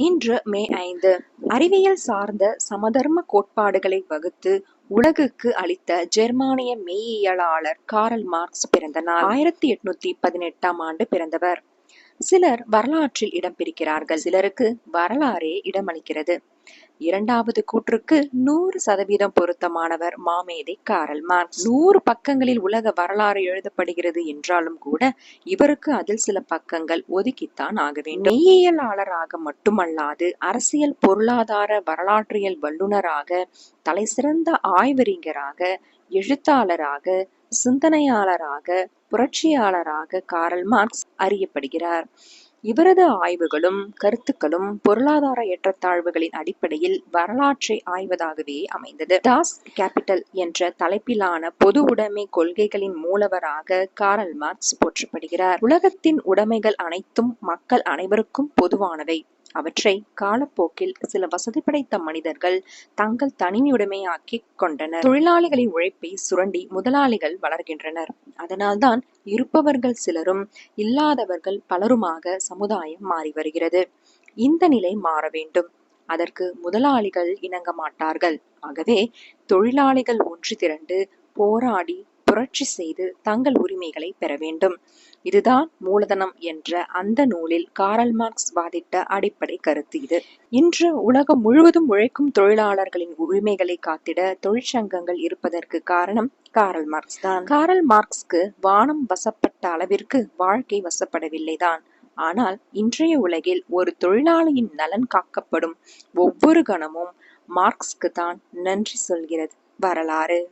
இன்று மே ஐந்து அறிவியல் சார்ந்த சமதர்ம கோட்பாடுகளை வகுத்து உலகுக்கு அளித்த ஜெர்மானிய மெய்யியலாளர் காரல் மார்க்ஸ் பிறந்த நாள் ஆயிரத்தி எட்நூத்தி பதினெட்டாம் ஆண்டு பிறந்தவர். சிலர் வரலாற்றில் இடம் பிரிக்கிறார்கள். சிலருக்கு வரலாறே இடமளிக்கிறது. இரண்டாவது கூற்றுக்கு நூறு சதவீதம் பொருத்தமானவர் மாமேதை காரல் மார்க்ஸ் நூறு பக்கங்களில் உலக வரலாறு எழுதப்படுகிறது என்றாலும் கூட இவருக்கு அதில் சில பக்கங்கள் ஒதுக்கித்தான் ஆக வேண்டும். மெய்யியலாளராக மட்டுமல்லாது அரசியல் பொருளாதார வரலாற்றியல் வல்லுநராக தலை சிறந்த ஆய்வறிஞராக எழுத்தாளராக சிந்தனையாளராக புரட்சியாளராக காரல் மார்க்ஸ் அறியப்படுகிறார். இவரது ஆய்வுகளும் கருத்துக்களும் பொருளாதார ஏற்றத்தாழ்வுகளின் அடிப்படையில் வரலாற்றை ஆய்வதாகவே அமைந்தது. டாஸ் கேபிட்டல் என்ற தலைப்பிலான பொது உடைமை கொள்கைகளின் மூலவராக காரல் மார்க்ஸ் போற்றப்படுகிறார். உலகத்தின் உடைமைகள் அனைத்தும் மக்கள் அனைவருக்கும் பொதுவானவை. அவற்றை காலப்போக்கில் சில வசதி படைத்த மனிதர்கள் தங்கள் தனிமையுடைமையாக்கி கொண்டனர். தொழிலாளிகளின் உழைப்பை சுரண்டி முதலாளிகள் வளர்கின்றனர். அதனால்தான் இருப்பவர்கள் சிலரும் இல்லாதவர்கள் பலருமாக சமுதாயம் மாறி வருகிறது. இந்த நிலை மாற வேண்டும். அதற்கு முதலாளிகள் இணங்க மாட்டார்கள். ஆகவே தொழிலாளிகள் ஒன்று திரண்டு போராடி புரட்சி செய்து தங்கள் உரிமைகளை பெற வேண்டும். இதுதான் மூலதனம் என்ற அந்த நூலில் காரல் மார்க்ஸ் வாதிட்ட அடிப்படை கருத்து இது. இன்று உலகம் முழுவதும் உழைக்கும் தொழிலாளர்களின் உரிமைகளை காத்திட தொழிற்சங்கங்கள் இருப்பதற்கு காரணம் காரல் மார்க்ஸ் தான். காரல் மார்க்ஸ்க்கு வானம் வசப்பட்ட அளவிற்கு வாழ்க்கை வசப்படவில்லை தான். ஆனால் இன்றைய உலகில் ஒரு தொழிலாளியின் நலன் காக்கப்படும் ஒவ்வொரு கணமும் மார்க்ஸ்க்கு தான் நன்றி சொல்கிறது வரலாறு.